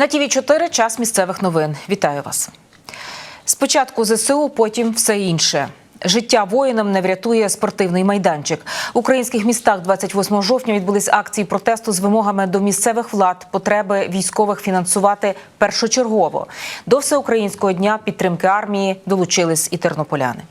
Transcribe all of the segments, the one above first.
На ТІВІ 4 час місцевих новин. Вітаю вас. Спочатку ЗСУ, потім все інше. Життя воїнам не врятує спортивний майданчик. В українських містах 28 жовтня відбулись акції протесту з вимогами до місцевих влад потреби військових фінансувати першочергово. До всеукраїнського дня підтримки армії долучились і тернополяни.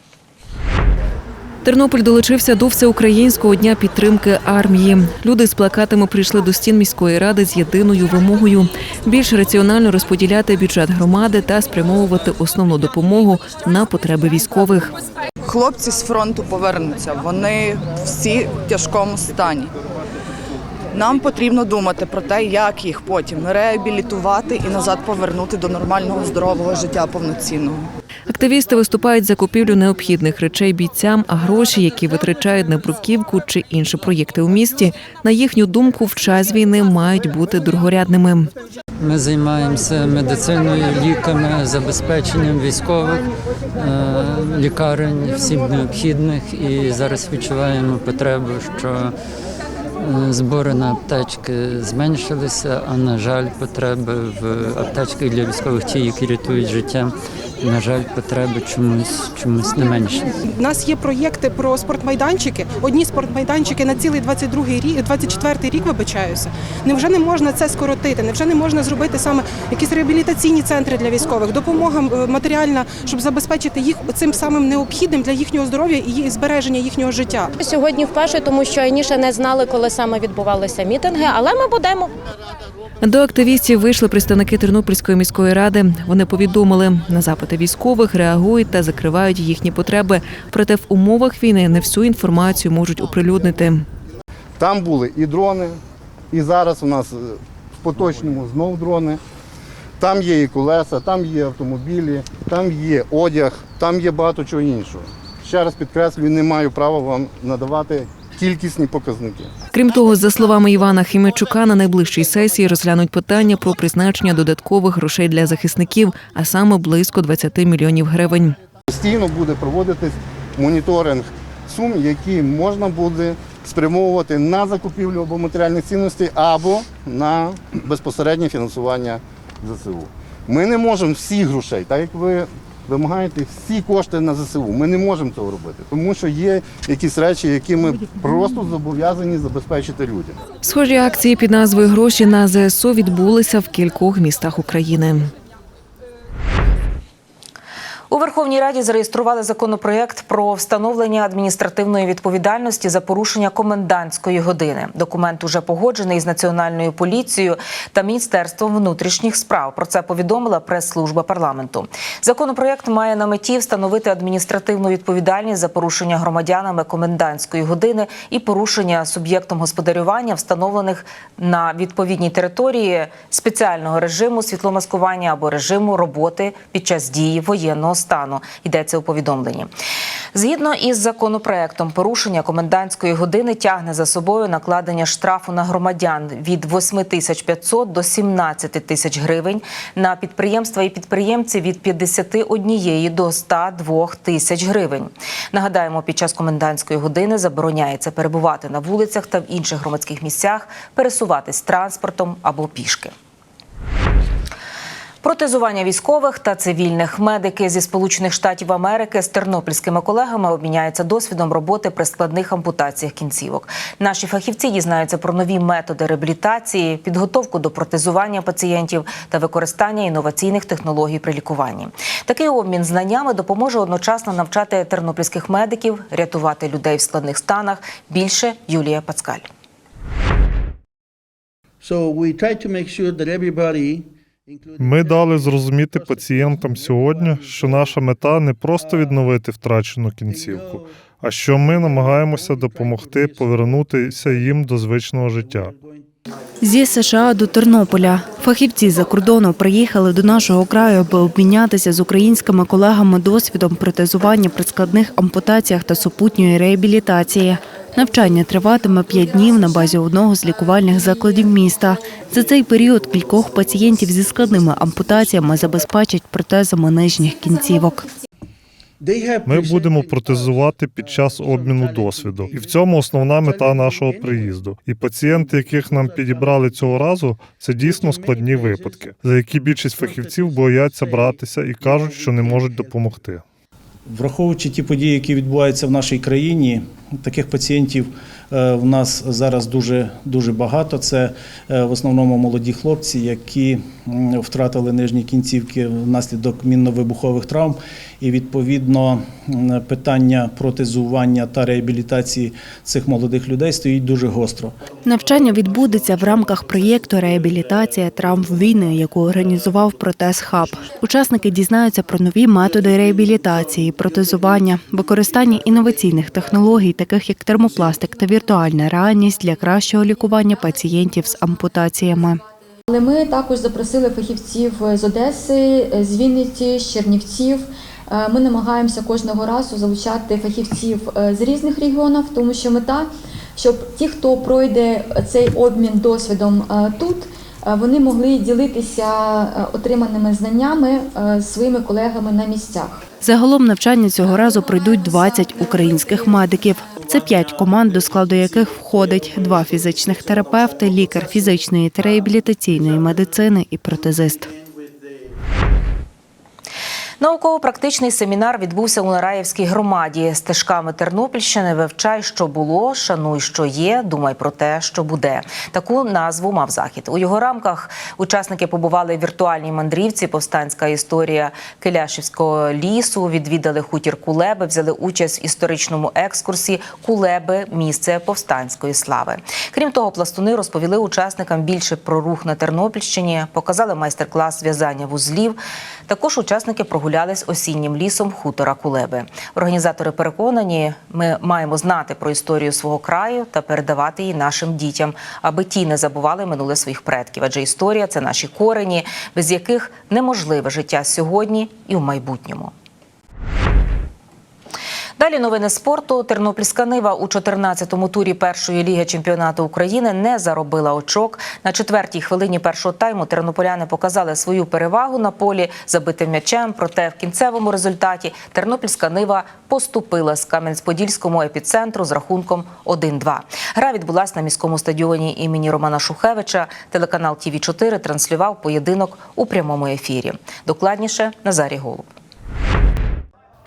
Тернопіль долучився до всеукраїнського дня підтримки армії. Люди з плакатами прийшли до стін міської ради з єдиною вимогою більш раціонально розподіляти бюджет громади та спрямовувати основну допомогу на потреби військових. Хлопці з фронту повернуться. Вони всі в тяжкому стані. Нам потрібно думати про те, як їх потім реабілітувати і назад повернути до нормального здорового життя повноцінного. Активісти виступають за купівлю необхідних речей бійцям, а гроші, які витрачають на бруківку чи інші проєкти у місті, на їхню думку, в час війни мають бути другорядними. Ми займаємося медициною, ліками, забезпеченням військових, е, лікарень, всім необхідних. І зараз відчуваємо потребу, що е, збори на аптечки зменшилися, а на жаль, потреби в аптечках для військових, ті, які рятують життя, на жаль, потреби чомусь чомусь не менші. У нас є проєкти про спортмайданчики. Одні спортмайданчики на цілий 22-й рік, 24-й рік вибачаюся. Невже не можна це скоротити? Невже не можна зробити саме якісь реабілітаційні центри для військових, допомога е, матеріальна, щоб забезпечити їх цим самим необхідним для їхнього здоров'я і збереження їхнього життя? Сьогодні вперше, тому що раніше не знали, коли саме відбувалися мітинги, але ми будемо. До активістів вийшли представники Тернопільської міської ради. Вони повідомили, на запити військових реагують та закривають їхні потреби. Проте в умовах війни не всю інформацію можуть оприлюднити. Там були і дрони, і зараз у нас е, в поточному знов дрони. Там є і колеса, там є автомобілі, там є одяг, там є багато чого іншого. Ще раз підкреслюю, не маю права вам надавати кількісні показники. Крім того, за словами Івана Хімечука, на найближчій сесії розглянуть питання про призначення додаткових грошей для захисників, а саме близько 20 мільйонів гривень. Постійно буде проводитись моніторинг сум, які можна буде спрямовувати на закупівлю або матеріальних цінностей, або на безпосереднє фінансування ЗСУ. Ми не можемо всіх грошей, так як ви вимагаєте всі кошти на ЗСУ. Ми не можемо цього робити, тому що є якісь речі, які ми просто зобов'язані забезпечити людям. Схожі акції під назвою Гроші на ЗСУ відбулися в кількох містах України. У Верховній Раді зареєстрували законопроєкт про встановлення адміністративної відповідальності за порушення комендантської години. Документ уже погоджений з національною поліцією та міністерством внутрішніх справ. Про це повідомила прес-служба парламенту. Законопроєкт має на меті встановити адміністративну відповідальність за порушення громадянами комендантської години і порушення суб'єктом господарювання, встановлених на відповідній території спеціального режиму світломаскування або режиму роботи під час дії воєнного стану. Йдеться у повідомленні. Згідно із законопроектом, порушення комендантської години тягне за собою накладення штрафу на громадян від 8 тисяч 500 до 17 тисяч гривень, на підприємства і підприємці від 51 до 102 тисяч гривень. Нагадаємо, під час комендантської години забороняється перебувати на вулицях та в інших громадських місцях, пересуватись транспортом або пішки. Протезування військових та цивільних медики зі Сполучених Штатів Америки з тернопільськими колегами обміняються досвідом роботи при складних ампутаціях кінцівок. Наші фахівці дізнаються про нові методи реабілітації, підготовку до протезування пацієнтів та використання інноваційних технологій при лікуванні. Такий обмін знаннями допоможе одночасно навчати тернопільських медиків, рятувати людей в складних станах. Більше Юлія Пацкаль. So we try to make sure that everybody, Ми дали зрозуміти пацієнтам сьогодні, що наша мета не просто відновити втрачену кінцівку, а що ми намагаємося допомогти повернутися їм до звичного життя. Зі США до Тернополя фахівці за кордону приїхали до нашого краю, аби обмінятися з українськими колегами досвідом протезування при складних ампутаціях та супутньої реабілітації. Навчання триватиме п'ять днів на базі одного з лікувальних закладів міста. За цей період кількох пацієнтів зі складними ампутаціями забезпечать протезами нижніх кінцівок. Ми будемо протезувати під час обміну досвіду, і в цьому основна мета нашого приїзду. І пацієнти, яких нам підібрали цього разу, це дійсно складні випадки, за які більшість фахівців бояться братися і кажуть, що не можуть допомогти. Враховуючи ті події, які відбуваються в нашій країні, таких пацієнтів е, в нас зараз дуже дуже багато. Це е, в основному молоді хлопці, які втратили нижні кінцівки внаслідок мінно-вибухових травм. І відповідно питання протезування та реабілітації цих молодих людей стоїть дуже гостро. Навчання відбудеться в рамках проєкту Реабілітація травм війни, яку організував Протез Хаб. Учасники дізнаються про нові методи реабілітації, протезування, використання інноваційних технологій, таких як термопластик та віртуальна реальність для кращого лікування пацієнтів з ампутаціями. Але ми також запросили фахівців з Одеси, з Вінниці, з Чернівців. Е, Ми намагаємося кожного разу залучати фахівців е, з різних регіонів, тому що мета, щоб ті, хто пройде цей обмін досвідом е, тут, вони могли ділитися е, отриманими знаннями е, своїми колегами на місцях. Загалом навчання цього разу пройдуть 20 українських медиків. Це п'ять команд, до складу яких входить два фізичних терапевти, лікар фізичної та реабілітаційної медицини і протезист. Науково-практичний семінар відбувся у Нараївській громаді. Стежками Тернопільщини вивчай, що було, шануй, що є, думай про те, що буде. Таку назву мав захід. У його рамках учасники побували в віртуальній мандрівці. Повстанська історія Киляшівського лісу. Відвідали хутір Кулеби, взяли участь в історичному екскурсі Кулеби місце повстанської слави. Крім того, пластуни розповіли учасникам більше про рух на Тернопільщині, показали майстер-клас в'язання вузлів. Також учасники прогулялись осіннім лісом хутора Кулеби. Організатори переконані, ми маємо знати про історію свого краю та передавати її нашим дітям, аби ті не забували минуле своїх предків. Адже історія це наші корені, без яких неможливе життя сьогодні і в майбутньому. Далі новини спорту. Тернопільська нива у 14-му турі першої ліги чемпіонату України не заробила очок. На четвертій хвилині першого тайму тернополяни показали свою перевагу на полі забитим м'ячем. Проте в кінцевому результаті Тернопільська нива поступила з Кам'янець-Подільському епіцентру з рахунком 1-2. Гра відбулась на міському стадіоні імені Романа Шухевича. Телеканал ТІВІ 4 транслював поєдинок у прямому ефірі. Докладніше Назарій Голуб.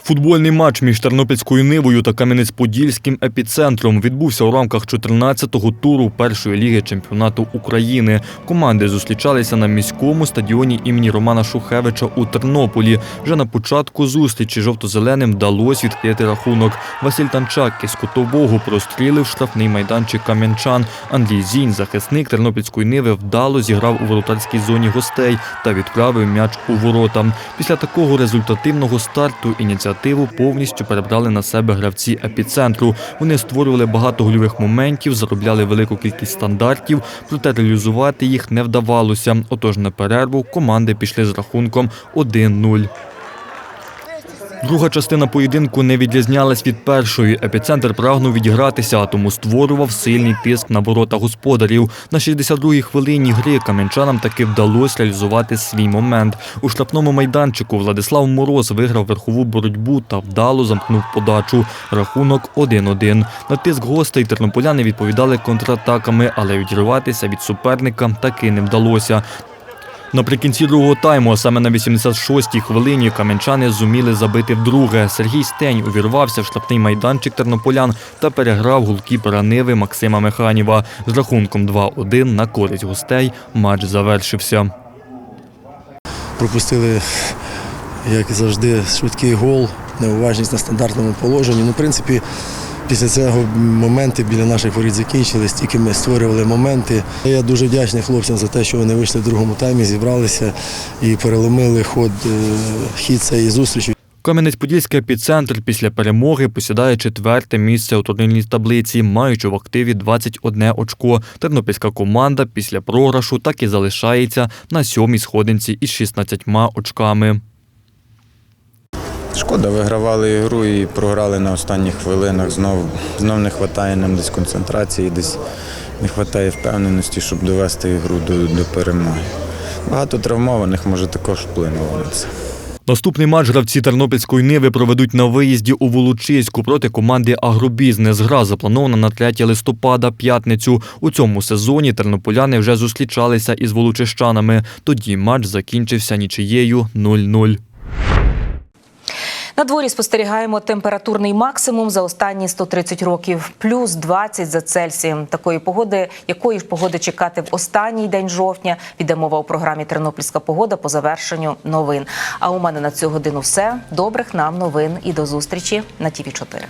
Футбольний матч між Тернопільською Нивою та Кам'янець-Подільським епіцентром відбувся у рамках 14-го туру першої ліги чемпіонату України. Команди зустрічалися на міському стадіоні імені Романа Шухевича у Тернополі. Вже на початку зустрічі жовто-зеленим вдалося відкрити рахунок. Василь Танчак із кутового прострілив штрафний майданчик кам'янчан. Андрій Зінь, захисник Тернопільської Ниви, вдало зіграв у воротарській зоні гостей та відправив м'яч у ворота. Після такого результативного старту ініціативу повністю перебрали на себе гравці епіцентру. Вони створювали багато гольових моментів, заробляли велику кількість стандартів, проте реалізувати їх не вдавалося. Отож на перерву команди пішли з рахунком 1-0. Друга частина поєдинку не відрізнялась від першої. Епіцентр прагнув відігратися, а тому створював сильний тиск на ворота господарів. На 62-й хвилині гри кам'янчанам таки вдалося реалізувати свій момент. У штрафному майданчику Владислав Мороз виграв верхову боротьбу та вдало замкнув подачу. Рахунок 1-1. На тиск гостей тернополяни відповідали контратаками, але відірватися від суперника таки не вдалося. Наприкінці другого тайму, саме на 86-й хвилині, кам'янчани зуміли забити вдруге. Сергій Стень увірвався в штрафний майданчик тернополян та переграв голкіпера Ниви Максима Механіва. З рахунком 2-1 на користь гостей матч завершився. пропустили, як завжди, швидкий гол, неуважність на стандартному положенні. Ну, в принципі, після цього моменти біля наших воріт закінчились, тільки ми створювали моменти. Я дуже вдячний хлопцям за те, що вони вийшли в другому таймі, зібралися і переломили ход, е, хід цієї зустрічі. Кам'янець-Подільський епіцентр після перемоги посідає четверте місце у турнірній таблиці, маючи в активі 21 очко. Тернопільська команда після програшу так і залишається на сьомій сходинці із 16 очками. Шкода, вигравали ігру і програли на останніх хвилинах. Знов, знов не вистачає нам десь концентрації, десь не вистачає впевненості, щоб довести ігру до, до перемоги. Багато травмованих може також вплинуло на це. Наступний матч гравці Тернопільської Ниви проведуть на виїзді у Волочиську проти команди Агробізнес. Гра запланована на 3 листопада, п'ятницю. У цьому сезоні тернополяни вже зустрічалися із волочищанами. Тоді матч закінчився нічиєю 0-0. На дворі спостерігаємо температурний максимум за останні 130 років, плюс 20 за Цельсієм. Такої погоди, якої ж погоди чекати в останній день жовтня, піде мова у програмі Тернопільська погода по завершенню новин. А у мене на цю годину все. Добрих нам новин і до зустрічі на ТІВІ 4